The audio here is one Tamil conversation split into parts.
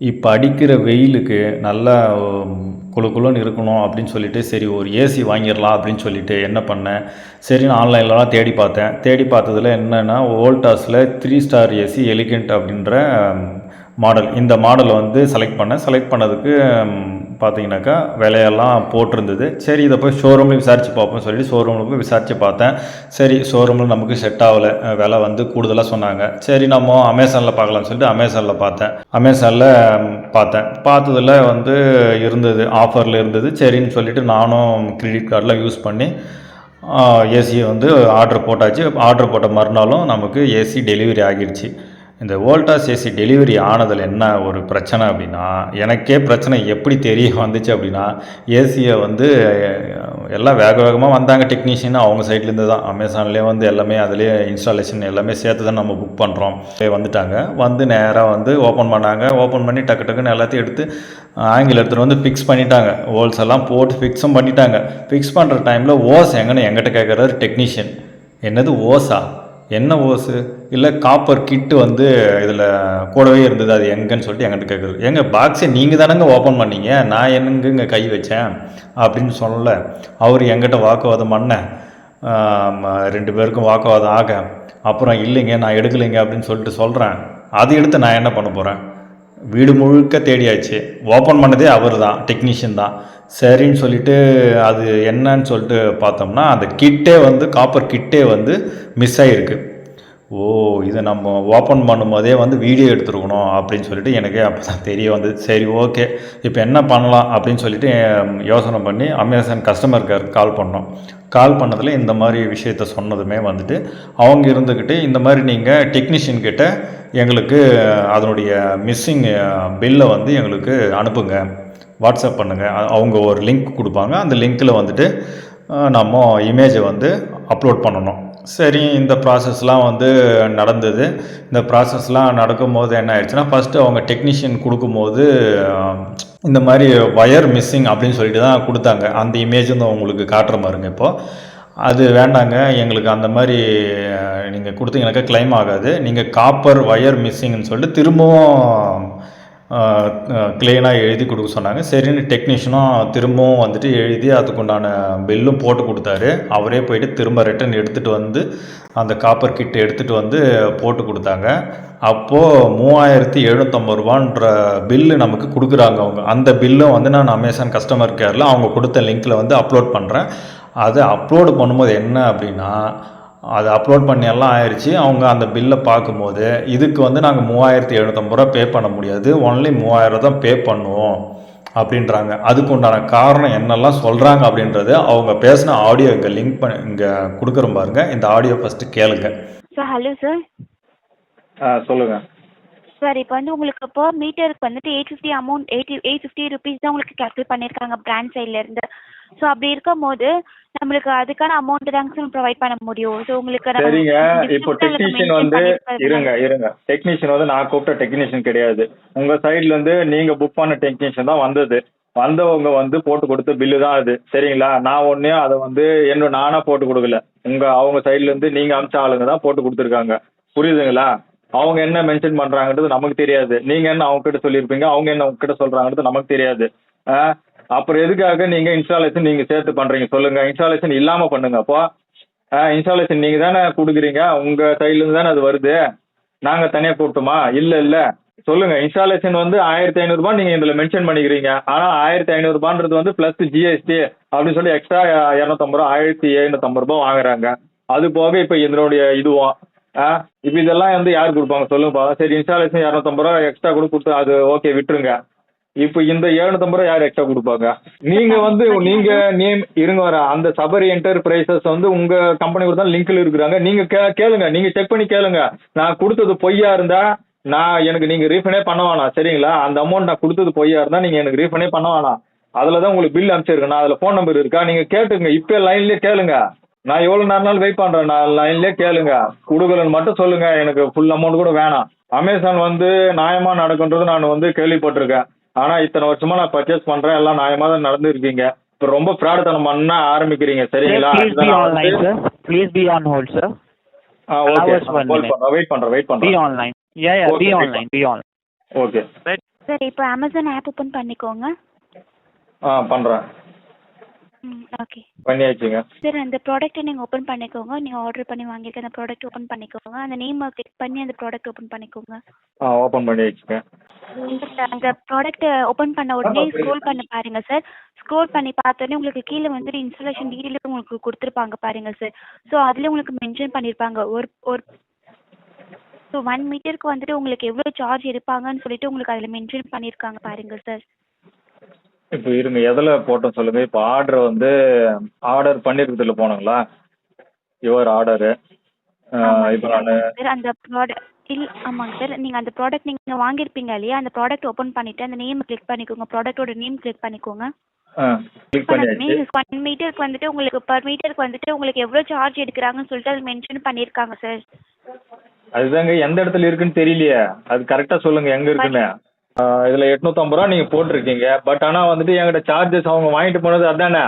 இப்போ அடிக்கிற வெயிலுக்கு நல்லா உம், குளு குளுன்னு இருக்கணும் அப்படின்னு சொல்லிட்டு சரி ஒரு ஏசி வாங்கிடலாம் அப்படின்னு சொல்லிட்டு என்ன பண்ணேன்? சரி நான் ஆன்லைன்லலாம் தேடி பார்த்தேன். தேடி பார்த்ததில் என்னென்னா ஓல்டாஸில் த்ரீ ஸ்டார் ஏசி எலிகெண்ட் அப்படின்ற மாடல் இந்த மாடலை வந்து செலக்ட் பண்ணேன். செலக்ட் பண்ணதுக்கு பார்த்தீங்கன்னாக்கா விலையெல்லாம் போட்டிருந்தது. சரி இதை போய் ஷோரூமில் விசாரித்து பார்ப்போம் சொல்லிட்டு ஷோரூமில் போய் விசாரித்து பார்த்தேன். சரி ஷோரூமில் நமக்கு செட் ஆகலை. விலை வந்து கூடுதலாக சொன்னாங்க. சரி நம்ம அமேசானில் பார்க்கலாம்னு சொல்லிட்டு அமேசானில் பார்த்தேன். அமேசானில் பார்த்தேன். பார்த்ததுல வந்து இருந்தது ஆஃபரில் இருந்தது. சரின்னு சொல்லிட்டு நானும் கிரெடிட் கார்டெலாம் யூஸ் பண்ணி ஏசியை வந்து ஆர்டர் போட்டாச்சு. ஆர்டர் போட்ட மறுநாளும் நமக்கு ஏசி டெலிவரி ஆகிடுச்சு இந்த வோல்டாஸ் ஏசி டெலிவரி ஆனதில் என்ன ஒரு பிரச்சனை அப்படின்னா எனக்கே பிரச்சனை எப்படி தெரிய வந்துச்சு அப்படின்னா ஏசியை வந்து எல்லாம் வேக வேகமாக வந்தாங்க டெக்னீஷியன் அவங்க சைட்லேருந்து தான் அமேசான்லேயே வந்து எல்லாமே அதுலேயே இன்ஸ்டாலேஷன் எல்லாமே சேர்த்து தான் நம்ம புக் பண்ணுறோம் வந்துட்டாங்க. வந்து நேராக வந்து ஓப்பன் பண்ணாங்க. ஓப்பன் பண்ணி டக்கு டக்குன்னு எல்லாத்தையும் எடுத்து ஆங்கில எடுத்துகிட்டு வந்து ஃபிக்ஸ் பண்ணிட்டாங்க. ஹோல்ஸ் எல்லாம் போட்டு ஃபிக்ஸும் பண்ணிட்டாங்க. ஃபிக்ஸ் பண்ணுற டைமில் ஓஸ் எங்கன்னு எங்கிட்ட கேட்குறாரு டெக்னீஷியன் என்னது ஓஸா? என்ன ஓஸு இல்லை காப்பர் கிட்டு வந்து இதில் கூடவே இருந்தது அது எங்கன்னு சொல்லிட்டு என்கிட்ட கேட்குறது எங்கள் பாக்ஸை நீங்கள் தானேங்க ஓப்பன் பண்ணீங்க? நான் என்னங்க கை வச்சேன்? அப்படின்னு சொல்லலை. அவர் எங்கிட்ட வாக்குவாதம் பண்ண ரெண்டு பேருக்கும் வாக்குவாதம் ஆக அப்புறம் இல்லைங்க நான் எடுக்கலைங்க அப்படின்னு சொல்லிட்டு சொல்கிறேன் அதை எடுத்து நான் என்ன பண்ண போகிறேன் வீடு முழுக்க தேடியாச்சு. ஓப்பன் பண்ணதே அவர் தான் டெக்னீஷியன் தான். சரின்னு சொல்லிட்டு அது என்னன்னு சொல்லிட்டு பார்த்தோம்னா அந்த கிட்டே வந்து காப்பர் கிட்டே வந்து மிஸ் ஆகிருக்கு ஓ இதை நம்ம ஓப்பன் பண்ணும்போதே வந்து வீடியோ எடுத்துருக்கணும் அப்படின்னு சொல்லிட்டு எனக்கு அப்போ தான் தெரிய வந்தது. சரி ஓகே இப்போ என்ன பண்ணலாம் அப்படின்னு சொல்லிட்டு யோசனை பண்ணி அமேசான் கஸ்டமர் கேருக்கு கால் பண்ணோம். கால் பண்ணதில் இந்த மாதிரி விஷயத்த சொன்னதுமே வந்துட்டு அவங்க இருந்துக்கிட்டு இந்த மாதிரி நீங்கள் டெக்னீஷியன்கிட்ட எங்களுக்கு அதனுடைய மிஸ்ஸிங் பில்லை வந்து எங்களுக்கு அனுப்புங்க. வாட்ஸ்அப் பண்ணுங்கள் அவங்க ஒரு லிங்க் கொடுப்பாங்க. அந்த லிங்க்கில் வந்துட்டு நம்ம இமேஜை வந்து அப்லோட் பண்ணணும். சரி இந்த ப்ராசஸ்லாம் வந்து நடந்தது. இந்த ப்ராசஸ்லாம் நடக்கும்போது என்ன ஆயிடுச்சுன்னா ஃபஸ்ட்டு அவங்க டெக்னீஷியன் கொடுக்கும்போது இந்த மாதிரி ஒயர் மிஸ்ஸிங் அப்படின்னு சொல்லிட்டு தான் கொடுத்தாங்க. அந்த இமேஜ் வந்து உங்களுக்கு காட்டுற மாதிரிங்க இப்போது அது வேண்டாங்க. எங்களுக்கு அந்த மாதிரி நீங்கள் கொடுத்தீங்கன்னாக்கா கிளைம் ஆகாது. நீங்கள் காப்பர் ஒயர் மிஸ்ஸிங்னு சொல்லிட்டு திரும்பவும் க்ளீனாக எழுதி கொடுக்க சொன்னாங்க. சரின்னு டெக்னீஷியனும் திரும்பவும் வந்துட்டு எழுதி அதுக்குண்டான பில்லும் போட்டு கொடுத்தாரு. அவரே போயிட்டு திரும்ப ரிட்டன் எடுத்துகிட்டு வந்து அந்த காப்பர் கிட் எடுத்துகிட்டு வந்து போட்டு கொடுத்தாங்க. அப்போது மூவாயிரத்தி எழுநூத்தம்பது ரூபான்ற பில்லு நமக்கு கொடுக்குறாங்க அவங்க. அந்த பில்லும் வந்து நான் அமேசான் கஸ்டமர் கேரில் அவங்க கொடுத்த லிங்க்கில் வந்து அப்லோட் பண்ணுறேன் அதை அப்லோடு பண்ணும்போது என்ன அப்படின்னா அது அப்லோட் பண்ணி எல்லாம் ஆயிடுச்சு அவங்க அந்த பில்லை பார்க்கும்போது இதுக்கு வந்து நாங்கள் மூவாயிரத்தி எழுநூத்தம்பது ரூபா பே பண்ண முடியாது. ஒன்லி மூவாயிரம் தான் பே பண்ணுவோம் அப்படின்றாங்க. அதுக்கு உண்டான காரணம் என்னெல்லாம் சொல்கிறாங்க அப்படின்றது அவங்க பேசின ஆடியோ இங்கே லிங்க் பண்ணி இங்கே கொடுக்குறோம் பாருங்க. இந்த ஆடியோ ஃபஸ்ட்டு கேளுங்க. சார் ஹலோ சார் ஆ சொல்லுங்க. சார் இப்போ வந்து உங்களுக்கு பர் மீட்டருக்கு வந்துட்டு eight fifty amount eighty eight fifty rupees தான் உங்களுக்கு கேல்குலேட் பண்ணியிருக்காங்க பிராண்ட் சைட்லேருந்து ஸோ அப்படி இருக்கும் போது நம்மளுக்கு அதுக்கான அமௌண்ட் தாங்க சார் ப்ரொவைட் பண்ண முடியும். ஸோ உங்களுக்கு சரிங்க. இப்போ டெக்னீஷியன் வந்து இருங்க இருங்க. டெக்னீஷியன் வந்து நான் கூப்பிட்ட டெக்னீஷியன் கிடையாது. உங்க சைடுல இருந்து நீங்க புக் பண்ண டெக்னீஷியன் தான் வந்தது. வந்தவங்க வந்து போட்டு கொடுத்த பில்லு தான் அது. சரிங்களா? நான் ஒன்னே அதை வந்து என்ன நானா போட்டு கொடுக்கல. உங்க அவங்க சைடுல இருந்து நீங்க அமிச்ச ஆளுங்க தான் போட்டு கொடுத்துருக்காங்க. புரியுதுங்களா? அவங்க என்ன மென்ஷன் பண்றாங்கன்றது நமக்கு தெரியாது. நீங்க என்ன அவங்க கிட்ட சொல்லியிருப்பீங்க அவங்க என்ன உங்ககிட்ட சொல்றாங்கன்றது நமக்கு தெரியாது. ஆ? அப்புறம் எதுக்காக நீங்க இன்ஸ்டாலேஷன் நீங்க சேர்த்து பண்றீங்க? சொல்லுங்க. இன்ஸ்டாலேஷன் இல்லாம பண்ணுங்க அப்போ. இன்ஸ்டாலேஷன் நீங்க தானே கொடுக்குறீங்க? உங்க சைடுல இருந்து தானே அது வருது. நாங்க தனியா கூட்டமா இல்ல இல்ல. சொல்லுங்க. இன்ஸ்டாலேஷன் வந்து ஆயிரத்தி ஐநூறுபா நீங்க இதுல மென்ஷன் பண்ணிக்கிறீங்க. ஆனா ஆயிரத்தி ஐநூறுபான்றது வந்து பிளஸ் ஜிஎஸ்டி அப்படின்னு சொல்லி எக்ஸ்ட்ரா இரநூத்தம்பது ரூபா ஆயிரத்தி எழுநூத்தம்பது ரூபா வாங்குறாங்க. அது போக இப்ப இதனுடைய இதுவும் ஆ இப்ப இதெல்லாம் வந்து யார் கொடுப்பாங்க சொல்லுங்கப்பா. சரி இன்ஸ்டாலேஷன் இரநூத்தம்பது ரூபா எக்ஸ்ட்ரா கூட கொடுத்து அது ஓகே விட்டுருங்க. இப்போ இந்த எழுநூத்தம்பது ரூபா யார் எக்ஸ்ட்ரா கொடுப்பாங்க? நீங்க வந்து நீங்க நேம் இருங்க வர அந்த சபரி என்டர்பிரைசஸ் வந்து உங்க கம்பெனி கூட தான் லிங்க்ல இருக்கிறாங்க. நீங்க கே- கேளுங்க. நீங்க செக் பண்ணி கேளுங்க. நான் கொடுத்தது பொய்யா இருந்தா நான் எனக்கு நீங்க ரீஃபண்டே பண்ண வேணாம். சரிங்களா? அந்த அமௌண்ட் நான் கொடுத்தது பொய்யா இருந்தா நீங்க எனக்கு ரீஃபண்டே பண்ண வேணாம். அதுல தான் உங்களுக்கு பில் அனுப்பிச்சிருக்கேன். நான் அதுல ஃபோன் நம்பர் இருக்கா? நீங்க கேட்டுங்க இப்போ லைன்லயே கேளுங்க. நான் எவ்வளவு நேரம் நாள் வெயிட் பண்றேன் நான் லைன்லயே கேளுங்க கொடுக்கலன்னு மட்டும் சொல்லுங்க எனக்கு ஃபுல் அமௌண்ட் கூட வேணாம் அமேசான் வந்து நியாயமா நடக்குன்றது நான் வந்து கேள்விப்பட்டிருக்கேன் ஆனா இத்தனை வருஷமா நான் பர்ச்சேஸ் பண்றேன் எல்லாம் நியாயமா தான் நடந்து இருக்கீங்க இப்போ ரொம்ப ஃப்ராடுத்தனம் பண்ண ஆரம்பிக்கிறீங்க சரிங்களா please இதை be நான் online, வந்து- sir. Please be on hold, sir. ஆ ஓகே. வெயிட் பண்றேன் வெயிட் பண்றேன் வெயிட் Be பண்றேன் online. Yeah, yeah, Okay, be wait. online, be online. Okay? Sir இப்போ அமேசான் ஆப் ஓப்பன் பண்ணிக்கோங்க ஆ பண்ணுறேன் ம் ஓகே பண்ணியாச்சுங்க. சார் அந்த ப்ராடக்ட்டை நீங்கள் ஓப்பன் பண்ணிக்கோங்க. நீங்கள் ஆர்டர் பண்ணி வாங்கியிருக்க அந்த ப்ராடக்ட் ஓப்பன் பண்ணிக்கோங்க. அந்த நேமை கிளிக் பண்ணி அந்த ப்ராடக்ட் ஓப்பன் பண்ணிக்கோங்க. ஆ ஓப்பன் பண்ணியாச்சுங்க. அந்த ப்ராடக்ட்டை ஓப்பன் பண்ண உடனே ஸ்க்ரோல் பண்ணி பாருங்க சார் ஸ்க்ரோல் பண்ணி பார்த்தோன்னே உங்களுக்கு கீழே வந்துட்டு இன்ஸ்டாலேஷன் டீட்டெயில் உங்களுக்கு கொடுத்துருப்பாங்க பாருங்க சார் ஸோ அதில் உங்களுக்கு மென்ஷன் பண்ணியிருப்பாங்க ஒரு ஒரு ஸோ ஒன் மீட்டருக்கு வந்துட்டு உங்களுக்கு எவ்வளோ சார்ஜ் எடுப்பாங்கன்னு சொல்லிட்டு உங்களுக்கு அதில் மென்ஷன் பண்ணியிருக்காங்க பாருங்க சார் இப்போ இருங்க எதில் போட்டோம் சொல்லுங்கள் இப்போ ஆர்டர் வந்து ஆர்டர் பண்ணியிருக்கிறதுல போனங்களா? யுவர் ஆர்டரு இப்போ நான் சார் அந்த ப்ராடக்ட் இல் ஆமாங்க சார் நீங்கள் அந்த ப்ராடக்ட் நீங்கள் வாங்கியிருப்பீங்க இல்லையா? அந்த ப்ராடக்ட் ஓப்பன் பண்ணிவிட்டு அந்த நேம் கிளிக் பண்ணிக்கோங்க. ப்ராடக்ட்டோட நேம் கிளிக் பண்ணிக்கோங்க. ஆ கிளிக் பண்ணியாச்சு. ஒன் மீட்டருக்கு வந்துட்டு உங்களுக்கு பர் மீட்டருக்கு வந்துட்டு உங்களுக்கு எவ்வளோ சார்ஜ் எடுக்கிறாங்கன்னு சொல்லிட்டு அது மென்ஷன் பண்ணியிருக்காங்க சார் அதுதாங்க எந்த இடத்துல இருக்குன்னு தெரியலையே. அது கரெக்டாக சொல்லுங்கள் எங்கே இருக்குன்னு. இதில் எட்நூற்றம்பது ரூபா நீங்கள் போட்டிருக்கீங்க. பட் ஆனால் வந்துட்டு என்கிட்ட சார்ஜஸ் அவங்க வாங்கிட்டு போனது அதானே?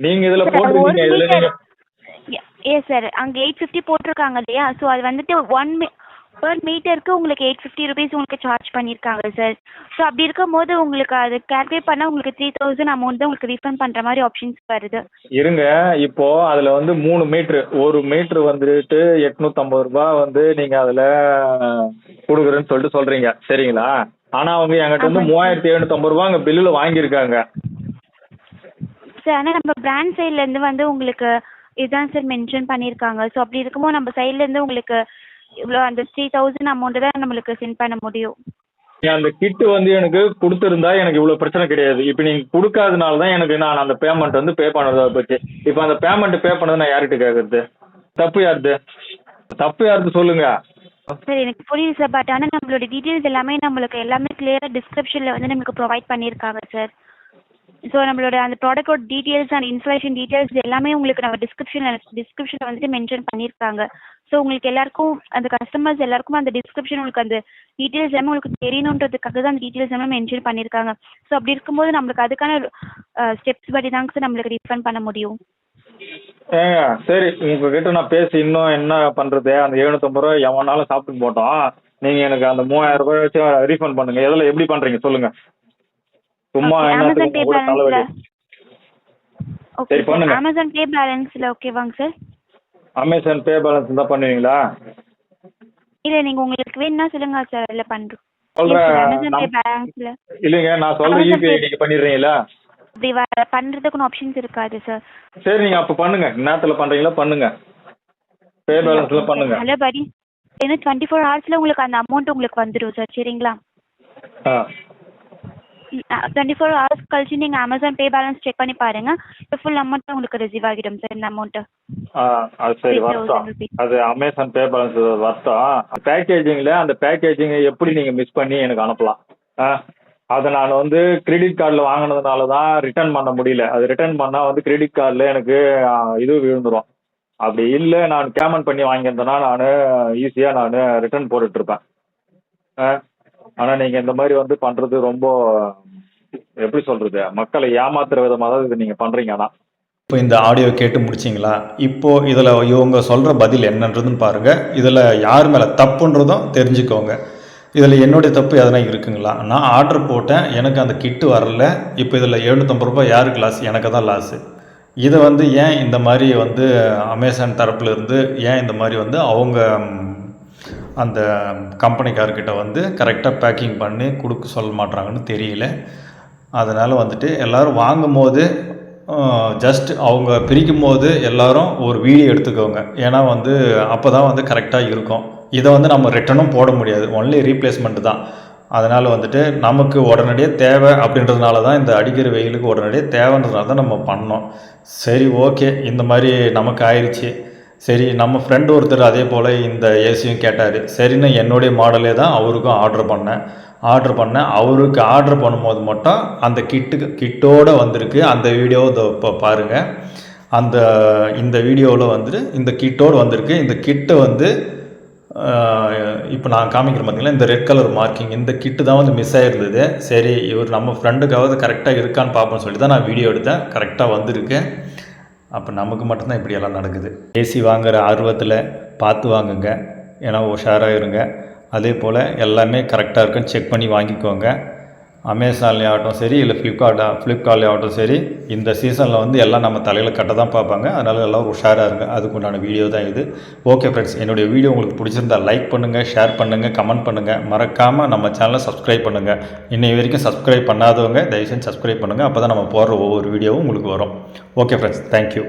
நீங்கள் இதில் போட்டிருக்கீங்க இதில் நீங்கள் ஏ சார் அங்கே எயிட் ஃபிஃப்டி போட்டிருக்காங்க இல்லையா? ஸோ அது வந்துட்டு ஒன் பர் மீட்டருக்கு உங்களுக்கு எயிட் ஃபிஃப்டி ருபீஸ் உங்களுக்கு சார்ஜ் பண்ணியிருக்காங்க சார் ஸோ அப்படி இருக்கும்போது உங்களுக்கு அது கால்குலேட் பண்ணால் உங்களுக்கு த்ரீ தௌசண்ட் அமௌண்ட் தான் உங்களுக்கு ரீஃபண்ட் பண்ணுற மாதிரி ஆப்ஷன்ஸ் வருது. இருங்க இப்போ அதில் வந்து மூணு மீட்ரு ஒரு மீட்ரு வந்துட்டு எட்நூற்றம்பது ரூபா வந்து நீங்கள் அதில் கொடுக்குறேன்னு சொல்லிட்டு சொல்கிறீங்க சரிங்களா? ஆனால் அவங்க என்கிட்ட வந்து. மூவாயிரத்தி எழுநூற்றம்பது ரூபா அங்கே பில்லில் வாங்கியிருக்காங்க. சார் ஆனால் நம்ம பிராண்ட் சைட்லேருந்து வந்து உங்களுக்கு இதுதான் சார் மென்ஷன் பண்ணியிருக்காங்க. ஸோ அப்படி இருக்கும்போது நம்ம சைட்லேருந்து உங்களுக்கு இவ்வளோ அந்த த்ரீ தௌசண்ட் அமௌண்ட்டு தான் நம்மளுக்கு சென்ட் பண்ண முடியும். நீ அந்த கிட்டு வந்து எனக்கு கொடுத்துருந்தா எனக்கு இவ்வளோ பிரச்சனை கிடையாது. இப்போ நீங்கள் கொடுக்காதனால தான் எனக்கு நான் அந்த பேமெண்ட் வந்து பே பண்ணுறதா போச்சு. இப்போ அந்த பேமெண்ட் பே பண்ணது நான் யார்கிட்ட கேட்குறது தப்பு யாருது? தப்பு யாருது சொல்லுங்கள் சார் எனக்கு புரியுது சார் பட் ஆனால் நம்மளோட டீட்டெயில்ஸ் எல்லாமே நம்மளுக்கு எல்லாமே கிளியராக டிஸ்கிரிப்ஷனில் வந்து நம்மளுக்கு ப்ரொவைட் பண்ணியிருக்காங்க சார் ஸோ நம்மளோட அந்த ப்ராடக்டோட டீட்டெயில்ஸ் அண்ட் இன்ஸ்டாலேஷன் டீட்டெயில்ஸ் எல்லாமே உங்களுக்கு நம்ம டிஸ்கிரிப்ஷனில் டிஸ்கிரிப்ஷனில் வந்துட்டு மென்ஷன் பண்ணியிருக்காங்க. ஸோ உங்களுக்கு எல்லாருக்கும் அந்த கஸ்டமர்ஸ் எல்லாருக்கும் அந்த டிஸ்கிரிப்ஷன் உங்களுக்கு அந்த டீட்டெயில்ஸ் எல்லாமே உங்களுக்கு தெரியணுன்றதுக்காக தான் அந்த டீட்டெயில்ஸ் எல்லாமே மென்ஷன் பண்ணியிருக்காங்க. ஸோ அப்படி இருக்கும்போது நம்மளுக்கு அதுக்கான ஸ்டெப்ஸ் படி தாங்க சார் நம்மளுக்கு ரீஃபண்ட் பண்ண முடியும். ஏங்க சரி உங்ககிட்ட நான் பேசி இன்னும் என்ன பண்ணுறது அந்த எழுநூத்தம்பது ரூபா எவனாலும் சாப்பிட்டு போட்டோம். நீங்கள் எனக்கு அந்த மூவாயிரம் ரூபாய் வச்சு ரீஃபண்ட் பண்ணுங்கள் எதில் எப்படி பண்ணுறீங்க சொல்லுங்கள் சும்மா அமேசான் பே பேலன்ஸில் ஓகே சரி, பண்ணுங்க. அமேசான் பே பேலன்ஸில் ஓகேவாங்க சார் அமேசான் பே பேலன்ஸ் தான் பண்ணுவீங்களா? இல்லை நீங்கள் உங்களுக்கு வேணும்னா சொல்லுங்க சார் அதில் பண்ணுறோம் சொல்கிறேன் அமேசான் பே பேலன்ஸில் இல்லைங்க நான் யூபிஐ பண்ணிடுறீங்களா? அப்படி ஆப்ஷன்ஸ் இருக்காது சார் சரி நீங்கள் அப்போ பண்ணுங்கள் நேரத்தில் பண்ணுறீங்களா பண்ணுங்கள் பே பேலன்ஸில் பண்ணுங்கள் ஹலோ படி இன்னும் டுவெண்ட்டி ஃபோர் ஹவர்ஸில் உங்களுக்கு அந்த அமௌண்ட் உங்களுக்கு வந்துடும் சார் சரிங்களா? டுவெண்ட்டி ஃபோர் ஹவர்ஸ் கழிச்சு நீங்கள் அமேசான் பே பேலன்ஸ் செக் பண்ணி பாருங்கள் இப்போ ஃபுல் அமௌண்ட் உங்களுக்கு ரிசீவ் ஆகிடும் சார் இந்த அமௌண்ட்டு அது சரி 3,000 வரட்டும். அது அமேசான் பே பேலன்ஸ் வரட்டும் பேக்கேஜிங்கில் அந்த பேக்கேஜிங்கை எப்படி நீங்கள் மிஸ் பண்ணி எனக்கு அனுப்பலாம். ஆ அதை நான் வந்து கிரெடிட் கார்டில் வாங்கினதுனால தான் ரிட்டர்ன் பண்ண முடியல. அது ரிட்டர்ன் பண்ணால் வந்து கிரெடிட் கார்டில் எனக்கு இது விழுந்துரும். அப்படி இல்லை நான் பேமெண்ட் பண்ணி வாங்கியிருந்தேன்னா நான் ஈஸியாக நான் ரிட்டர்ன் போட்டுட்ருப்பேன் ஆ ஆனால் நீங்கள் இந்த மாதிரி வந்து பண்ணுறது ரொம்ப எப்படி சொல்கிறது மக்களை ஏமாத்துற விதமாக தான் இது நீங்கள் பண்ணுறீங்க ஆனால் இப்போ இந்த ஆடியோ கேட்டு முடிச்சிங்களா? இப்போது இதில் இவங்க சொல்கிற பதில் என்னன்றதுன்னு பாருங்கள் இதில் யார் மேலே தப்புன்றதும் தெரிஞ்சுக்கோங்க. இதில் என்னுடைய தப்பு எதனா இருக்குங்களா? நான் ஆர்டர் போட்டேன் எனக்கு அந்த கிட்டு வரல. இப்போ இதில் எழுநூற்றம்பது ரூபாய் யாருக்கு லாஸ் எனக்கு தான் லாஸு இதை வந்து ஏன் இந்த மாதிரி வந்து அமேசான் தரப்புலேருந்து ஏன் இந்த மாதிரி வந்து அவங்க அந்த கம்பெனிக்காரர்கிட்ட வந்து கரெக்டாக பேக்கிங் பண்ணி கொடுக்க சொல்ல மாட்றாங்கன்னு தெரியல. அதனால் வந்துட்டு எல்லோரும் வாங்கும்போது ஜஸ்ட் அவங்க பிரிக்கும் போது எல்லாரும் ஒரு வீடியோ எடுத்துக்கோங்க. ஏன்னா வந்து அப்போ தான் வந்து கரெக்டாக இருக்கும். இதை வந்து நம்ம ரிட்டனும் போட முடியாது. ஒன்லி ரீப்ளேஸ்மெண்ட் தான். அதனால் வந்துட்டு நமக்கு உடனடியாக தேவை அப்படின்றதுனால தான் இந்த அடிக்கிற வெயிலுக்கு உடனடியாக தேவைன்றதுனால தான் நம்ம பண்ணோம். சரி ஓகே இந்த மாதிரி நமக்கு ஆயிடுச்சு சரி நம்ம ஃப்ரெண்டு ஒருத்தர் அதே போல் இந்த ஏசியும் கேட்டார். சரின்னு என்னுடைய மாடலே தான் அவருக்கும் ஆர்டர் பண்ணேன் ஆர்டர் பண்ணேன் அவருக்கு ஆர்டர் பண்ணும்போது மட்டும் அந்த கிட்டுக்கு கிட்டோடு வந்திருக்கு. அந்த வீடியோ இப்போ பாருங்கள் அந்த இந்த வீடியோவில் வந்துட்டு இந்த கிட்டோடு வந்திருக்கு. இந்த கிட்டு வந்து இப்போ நான் காமிக்கிறேன் பார்த்தீங்களா இந்த ரெட் கலர் மார்க்கிங் இந்த கிட்டு தான் வந்து மிஸ் ஆகிருந்தது சரி இவர் நம்ம ஃப்ரெண்டுக்காவது கரெக்டாக இருக்கான்னு பார்ப்போம்னு சொல்லி தான் நான் வீடியோ எடுத்தேன். கரெக்டாக வந்திருக்கு. அப்போ நமக்கு மட்டும்தான் இப்படியெல்லாம் நடக்குது. ஏசி வாங்குகிற ஆர்வத்தில் பார்த்து வாங்குங்க. ஏன்னா உஷாராக இருங்க. அதே போல் எல்லாமே கரெக்டாக இருக்குன்னு செக் பண்ணி வாங்கிக்கோங்க. அமேசான்லேயே ஆகட்டும் சரி இல்லை ஃப்ளிப்கார்ட்டா ஃப்ளிப்கார்ட்லேயே ஆகட்டும் சரி இந்த சீசனில் வந்து எல்லாம் நம்ம தலையில் கட்ட தான் பார்ப்பாங்க. அதனால் எல்லாம் உஷாராக இருங்க. அதுக்குண்டான வீடியோ தான் இது. ஓகே ஃப்ரெண்ட்ஸ் என்னுடைய வீடியோ உங்களுக்கு பிடிச்சிருந்தா லைக் பண்ணுங்கள் ஷேர் பண்ணுங்கள் கமெண்ட் பண்ணுங்கள் மறக்காமல் நம்ம சேனலை சப்ஸ்கிரைப் பண்ணுங்கள் இன்னை வரைக்கும் சப்ஸ்கிரைப் பண்ணாதவங்க தயவுசெய்து சப்ஸ்கிரைப் பண்ணுங்கள் அப்போ தான் நம்ம போடுற ஒவ்வொரு வீடியோவும் உங்களுக்கு வரும். Okay friends thank you